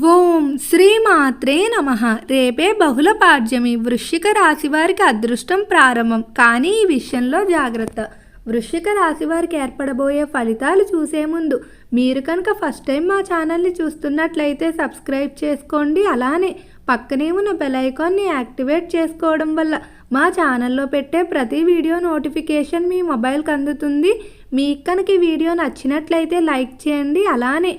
ఓం శ్రీమాత్రే నమ. రేపే బహుళ పాడ్యమి. వృశ్చిక రాశి వారికి అదృష్టం ప్రారంభం. కానీ ఈ విషయంలో జాగ్రత్త. వృశ్చిక రాశి వారికి ఏర్పడబోయే ఫలితాలు చూసే ముందు మీరు కనుక ఫస్ట్ టైం మా ఛానల్ని చూస్తున్నట్లయితే సబ్స్క్రైబ్ చేసుకోండి. అలానే పక్కనే ఉన్న బెల్ ఐకాన్ని యాక్టివేట్ చేసుకోవడం వల్ల మా ఛానల్లో పెట్టే ప్రతి వీడియో నోటిఫికేషన్ మీ మొబైల్కి అందుతుంది. మీకు కనుక ఈ వీడియో నచ్చినట్లయితే లైక్ చేయండి. అలానే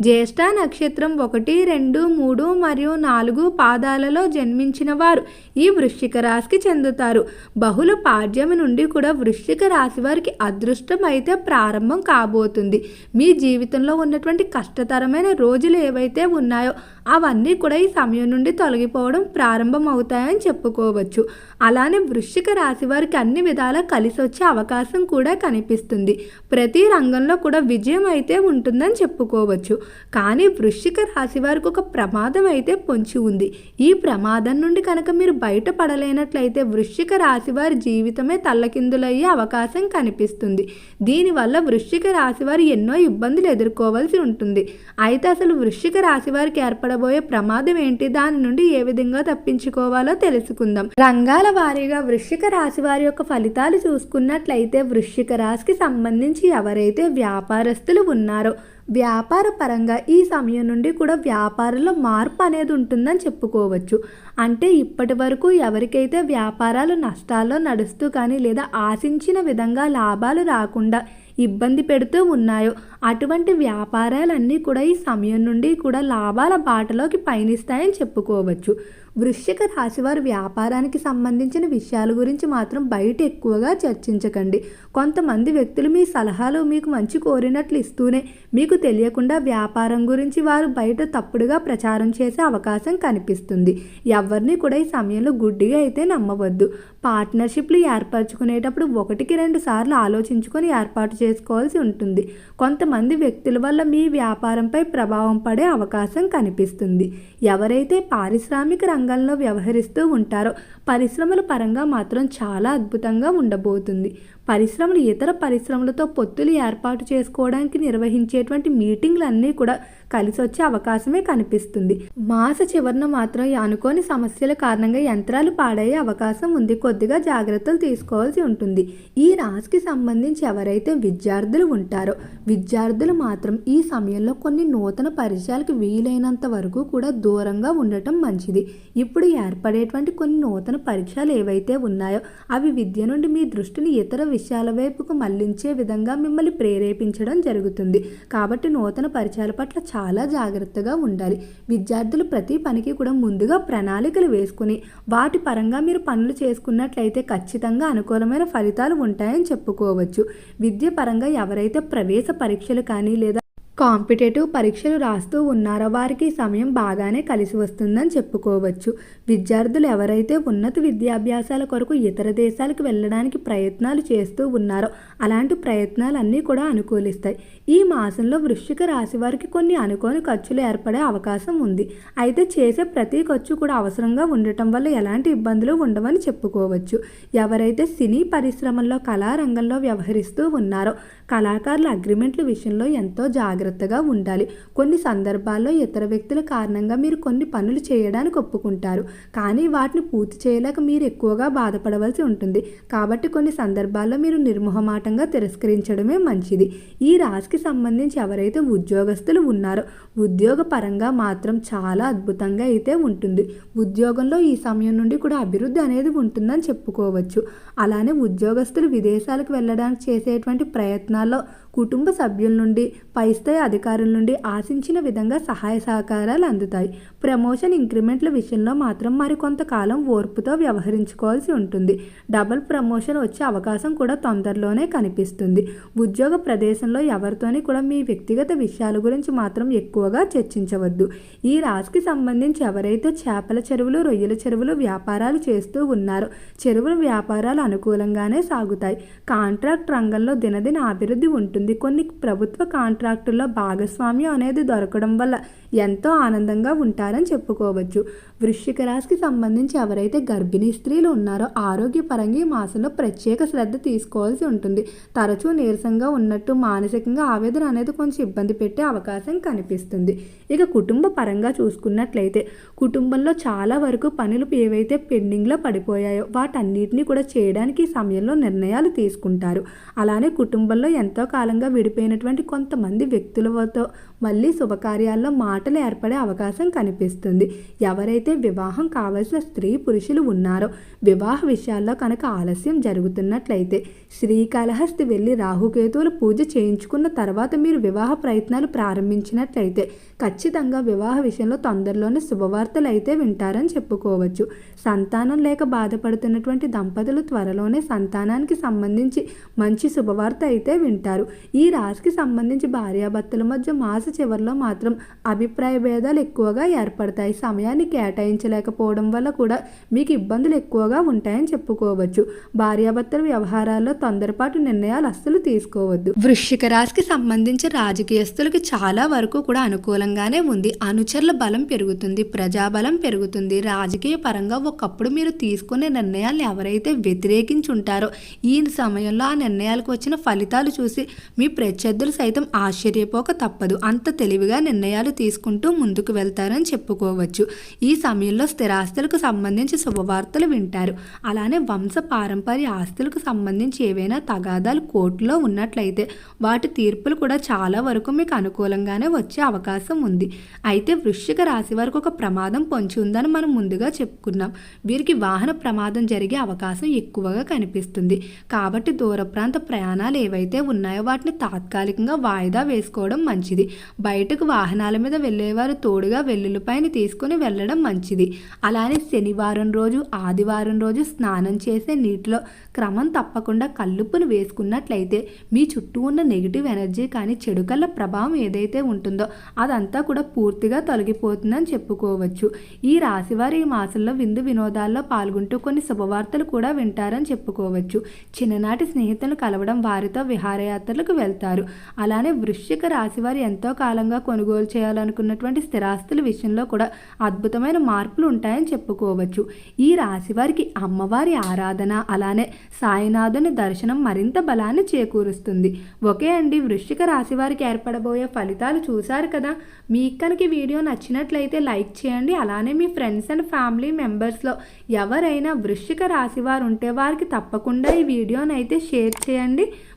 జ్యేష్ఠ నక్షత్రం ఒకటి రెండు మూడు మరియు నాలుగు పాదాలలో జన్మించిన వారు ఈ వృశ్చిక రాశికి చెందుతారు. బహుళ పాడ్యము నుండి కూడా వృశ్చిక రాశి వారికి అదృష్టం అయితే ప్రారంభం కాబోతుంది. మీ జీవితంలో ఉన్నటువంటి కష్టతరమైన రోజులు ఏవైతే ఉన్నాయో అవన్నీ కూడా ఈ సమయం నుండి తొలగిపోవడం ప్రారంభం అవుతాయని చెప్పుకోవచ్చు. అలానే వృశ్చిక రాశి వారికి అన్ని విధాలా కలిసి వచ్చే అవకాశం కూడా కనిపిస్తుంది. ప్రతి రంగంలో కూడా విజయం అయితే ఉంటుందని చెప్పుకోవచ్చు. కానీ వృశ్చిక రాశి వారికి ఒక ప్రమాదం అయితే పొంచి ఉంది. ఈ ప్రమాదం నుండి కనుక మీరు బయటపడలేనట్లయితే వృశ్చిక రాశి వారి జీవితమే తల్లకిందులయ్యే అవకాశం కనిపిస్తుంది. దీనివల్ల వృశ్చిక రాశి వారు ఎన్నో ఇబ్బందులు ఎదుర్కోవాల్సి ఉంటుంది. అయితే అసలు వృశ్చిక రాశి వారికి ఏర్పడబోయే ప్రమాదం ఏంటి? దాని నుండి ఏ విధంగా తప్పించుకోవాలో తెలుసుకుందాం. రంగాల వారీగా వృశ్చిక రాశి వారి యొక్క ఫలితాలు చూసుకున్నట్లయితే వృశ్చిక రాశికి సంబంధించి ఎవరైతే వ్యాపారస్తులు ఉన్నారో వ్యాపార పరంగా ఈ సమయం నుండి కూడా వ్యాపారంలో మార్పు అనేది ఉంటుందని చెప్పుకోవచ్చు. అంటే ఇప్పటి వరకు ఎవరికైతే వ్యాపారాలు నష్టాల్లో నడుస్తూ కానీ లేదా ఆశించిన విధంగా లాభాలు రాకుండా ఇబ్బంది పెడుతూ ఉన్నాయో అటువంటి వ్యాపారాలన్నీ కూడా ఈ సమయం నుండి కూడా లాభాల బాటలోకి పయనిస్తాయని చెప్పుకోవచ్చు. వృశ్చిక రాశి వారు వ్యాపారానికి సంబంధించిన విషయాల గురించి మాత్రం బయట ఎక్కువగా చర్చించకండి. కొంతమంది వ్యక్తులు మీ సలహాలు మీకు మంచి కోరినట్లు ఇస్తూనే మీకు తెలియకుండా వ్యాపారం గురించి వారు బయట తప్పుడుగా ప్రచారం చేసే అవకాశం కనిపిస్తుంది. ఎవరిని కూడా ఈ సమయంలో గుడ్డిగా అయితే నమ్మవద్దు. పార్ట్నర్షిప్లు ఏర్పరచుకునేటప్పుడు ఒకటికి రెండు సార్లు ఆలోచించుకొని ఏర్పాటు చేసుకోవాల్సి ఉంటుంది. కొంతమంది వ్యక్తుల వల్ల మీ వ్యాపారంపై ప్రభావం పడే అవకాశం కనిపిస్తుంది. ఎవరైతే పారిశ్రామిక రంగంలో వ్యవహరిస్తూ ఉంటారో. పరిశ్రమల పరంగా మాత్రం చాలా అద్భుతంగా ఉండబోతుంది. పరిశ్రమలు ఇతర పరిశ్రమలతో పొత్తులు ఏర్పాటు చేసుకోవడానికి నిర్వహించేటువంటి మీటింగ్లన్నీ కూడా కలిసి వచ్చే అవకాశమే కనిపిస్తుంది. మాస చివరన మాత్రం అనుకోని సమస్యల కారణంగా యంత్రాలు పాడయ్యే అవకాశం ఉంది. కొద్దిగా జాగ్రత్తలు తీసుకోవాల్సి ఉంటుంది. ఈ రాశికి సంబంధించి ఎవరైతే విద్యార్థులు ఉంటారో విద్యార్థులు మాత్రం ఈ సమయంలో కొన్ని నూతన పరిచయాలకు వీలైనంత వరకు కూడా దూరంగా ఉండటం మంచిది. ఇప్పుడు ఏర్పడేటువంటి కొన్ని నూతన పరీక్షలు ఏవైతే ఉన్నాయో అవి విద్య నుండి మీ దృష్టిని ఇతర విషయాల వైపుకు మళ్ళించే విధంగా మిమ్మల్ని ప్రేరేపించడం జరుగుతుంది. కాబట్టి నూతన పరిచయాల పట్ల చాలా జాగ్రత్తగా ఉండాలి. విద్యార్థులు ప్రతి పనికి కూడా ముందుగా ప్రణాళికలు వేసుకుని వాటి పరంగా మీరు పనులు చేసుకున్నట్లయితే ఖచ్చితంగా అనుకూలమైన ఫలితాలు ఉంటాయని చెప్పుకోవచ్చు. విద్య పరంగా ఎవరైతే ప్రవేశ పరీక్షలు కానీ లేదా కాంపిటేటివ్ పరీక్షలు రాస్తూ ఉన్నారో? వారికి సమయం బాగానే కలిసి వస్తుందని చెప్పుకోవచ్చు. విద్యార్థులు ఎవరైతే ఉన్నత విద్యాభ్యాసాల కొరకు ఇతర దేశాలకు వెళ్ళడానికి ప్రయత్నాలు చేస్తూ ఉన్నారో అలాంటి ప్రయత్నాలన్నీ కూడా అనుకూలిస్తాయి. ఈ మాసంలో వృశ్చిక రాశి వారికి కొన్ని అనుకోని ఖర్చులు ఏర్పడే అవకాశం ఉంది. అయితే చేసే ప్రతి ఖర్చు కూడా అవసరంగా ఉండటం వల్ల ఎలాంటి ఇబ్బందులు ఉండవని చెప్పుకోవచ్చు. ఎవరైతే సినీ పరిశ్రమల్లో కళారంగంలో వ్యవహరిస్తూ ఉన్నారో కళాకారుల అగ్రిమెంట్ల విషయంలో ఎంతో జాగ్రత్తగా ఉండాలి. కొన్ని సందర్భాల్లో ఇతర వ్యక్తుల కారణంగా మీరు కొన్ని పనులు చేయడానికి ఒప్పుకుంటారు. కానీ వాటిని పూర్తి చేయలేక మీరు ఎక్కువగా బాధపడవలసి ఉంటుంది. కాబట్టి కొన్ని సందర్భాల్లో మీరు నిర్మోహమాటంగా తిరస్కరించడమే మంచిది. ఈ రాశికి సంబంధించి ఎవరైతే ఉద్యోగస్తులు ఉన్నారో ఉద్యోగ పరంగా మాత్రం చాలా అద్భుతంగా అయితే ఉంటుంది. ఉద్యోగంలో ఈ సమయం నుండి కూడా అభివృద్ధి అనేది ఉంటుందని చెప్పుకోవచ్చు. అలానే ఉద్యోగస్తులు విదేశాలకు వెళ్ళడానికి చేసేటువంటి ప్రయత్నాల్లో కుటుంబ సభ్యుల నుండి పై స్థాయి అధికారుల నుండి ఆశించిన విధంగా సహాయ సహకారాలు అందుతాయి. ప్రమోషన్ ఇంక్రిమెంట్ల విషయంలో మాత్రం మరికొంతకాలం ఓర్పుతో వ్యవహరించుకోవాల్సి ఉంటుంది. డబుల్ ప్రమోషన్ వచ్చే అవకాశం కూడా తొందరలోనే కనిపిస్తుంది. ఉద్యోగ ప్రదేశంలో ఎవరితోని కూడా మీ వ్యక్తిగత విషయాల గురించి మాత్రం ఎక్కువగా చర్చించవద్దు. ఈ రాశికి సంబంధించి ఎవరైతే చేపల చెరువులు రొయ్యల చెరువులు వ్యాపారాలు చేస్తూ ఉన్నారో చెరువుల వ్యాపారాలు అనుకూలంగానే సాగుతాయి. కాంట్రాక్ట్ రంగంలో దినదిన అభివృద్ధి ఉంటుంది. కొన్ని ప్రభుత్వ కాంట్రాక్టుల్లో భాగస్వామ్యం అనేది దొరకడం వల్ల ఎంతో ఆనందంగా ఉంటారని చెప్పుకోవచ్చు. వృశ్చిక రాశికి సంబంధించి ఎవరైతే గర్భిణీ స్త్రీలు ఉన్నారో ఆరోగ్యపరంగా ఈ మాసంలో ప్రత్యేక శ్రద్ధ తీసుకోవాల్సి ఉంటుంది. తరచూ నీరసంగా ఉన్నట్టు మానసికంగా ఆవేదన అనేది కొంచెం ఇబ్బంది పెట్టే అవకాశం కనిపిస్తుంది. ఇక కుటుంబ పరంగా చూసుకున్నట్లయితే కుటుంబంలో చాలా వరకు పనులు ఏవైతే పెండింగ్లో పడిపోయాయో వాటన్నిటిని కూడా చేయడానికి ఈ సమయంలో నిర్ణయాలు తీసుకుంటారు. అలానే కుటుంబంలో ఎంతో కాలంగా విడిపోయినటువంటి కొంతమంది వ్యక్తులతో మళ్ళీ శుభకార్యాల్లో మాటలు ఏర్పడే అవకాశం కనిపిస్తుంది. ఎవరైతే వివాహం కావలసిన స్త్రీ పురుషులు ఉన్నారో వివాహ విషయాల్లో కనుక ఆలస్యం జరుగుతున్నట్లయితే శ్రీకాళహస్తి వెళ్ళి రాహుకేతువులు పూజ చేయించుకున్న తర్వాత మీరు వివాహ ప్రయత్నాలు ప్రారంభించినట్లయితే ఖచ్చితంగా వివాహ విషయంలో తొందరలోనే శుభవార్తలు అయితే వింటారని చెప్పుకోవచ్చు. సంతానం లేక బాధపడుతున్నటువంటి దంపతులు త్వరలోనే సంతానానికి సంబంధించి మంచి శుభవార్త అయితే వింటారు. ఈ రాశికి సంబంధించి భార్యాభర్తల మధ్య మాస చివరిలో మాత్రం అభిప్రాయ భేదాలు ఎక్కువగా ఏర్పడతాయి. సమయాన్ని కేటాయించలేకపోవడం వల్ల కూడా మీకు ఇబ్బందులు ఎక్కువగా ఉంటాయని చెప్పుకోవచ్చు. భార్యాభర్తల వ్యవహారాల్లో తొందరపాటు నిర్ణయాలు అస్సలు తీసుకోవద్దు. వృశ్చిక రాశికి సంబంధించి రాజకీయస్తులకి చాలా వరకు కూడా అనుకూలంగానే ఉంది. అనుచరుల బలం పెరుగుతుంది ప్రజాబలం పెరుగుతుంది. రాజకీయ పరంగా ఒకప్పుడు మీరు తీసుకునే నిర్ణయాలను ఎవరైతే వ్యతిరేకించి ఉంటారో ఈ సమయంలో ఆ నిర్ణయాలకు వచ్చిన ఫలితాలు చూసి మీ ప్రత్యర్థులు సైతం ఆశ్చర్యపోక తప్పదు. అంత తెలివిగా నిర్ణయాలు తీసుకుంటూ ముందుకు వెళ్తారని చెప్పుకోవచ్చు. ఈ సమయంలో స్థిరాస్తులకు సంబంధించి శుభవార్తలు వింటారు. అలానే వంశ పారంపర్య ఆస్తులకు సంబంధించి ఏవైనా తగాదాలు కోర్టులో ఉన్నట్లయితే వాటి తీర్పులు కూడా చాలా వరకు మీకు అనుకూలంగానే వచ్చే అవకాశం ఉంది. అయితే వృశ్చిక రాశి వరకు ఒక ప్రమాదం పొంచి ఉందని మనం ముందుగా చెప్పుకున్నాం. వీరికి వాహన ప్రమాదం జరిగే అవకాశం ఎక్కువగా కనిపిస్తుంది. కాబట్టి దూర ప్రాంత ప్రయాణాలు ఏవైతే ఉన్నాయో వాటిని తాత్కాలికంగా వాయిదా వేసుకోవడం మంచిది. బయటకు వాహనాల మీద వెళ్ళేవారు తోడుగా వెల్లుల్లిపైన తీసుకుని వెళ్ళడం మంచిది. అలానే శనివారం రోజు ఆదివారం రోజు స్నానం చేసే నీటిలో క్రమం తప్పకుండా కల్లుప్పును వేసుకున్నట్లయితే మీ చుట్టూ ఉన్న నెగిటివ్ ఎనర్జీ కానీ చెడు కళ్ళ ప్రభావం ఏదైతే ఉంటుందో అదంతా కూడా పూర్తిగా తొలగిపోతుందని చెప్పుకోవచ్చు. ఈ రాశివారు ఈ మాసంలో విందు వినోదాల్లో పాల్గొంటూ కొన్ని శుభవార్తలు కూడా వింటారని చెప్పుకోవచ్చు. చిన్ననాటి స్నేహితులను కలవడం వారితో విహారయాత్రలు విహారయాత్రలకు వెళ్తారు. అలానే వృశ్చిక రాశివారు ఎంతో కాలంగా కొనుగోలు చేయాలనుకున్నటువంటి స్థిరాస్తుల విషయంలో కూడా అద్భుతమైన మార్పులు ఉంటాయని చెప్పుకోవచ్చు. ఈ రాశి వారికి అమ్మవారి ఆరాధన అలానే సాయినాథుని దర్శనం మరింత బలాన్ని చేకూరుస్తుంది. ఓకే అండి వృశ్చిక రాశి వారికి ఏర్పడబోయే ఫలితాలు చూశారు కదా? మీకు కనుక వీడియో నచ్చినట్లయితే లైక్ చేయండి. అలానే మీ ఫ్రెండ్స్ అండ్ ఫ్యామిలీ మెంబర్స్లో ఎవరైనా వృశ్చిక రాశి వారు ఉంటే వారికి తప్పకుండా ఈ వీడియోని అయితే షేర్ చేయండి.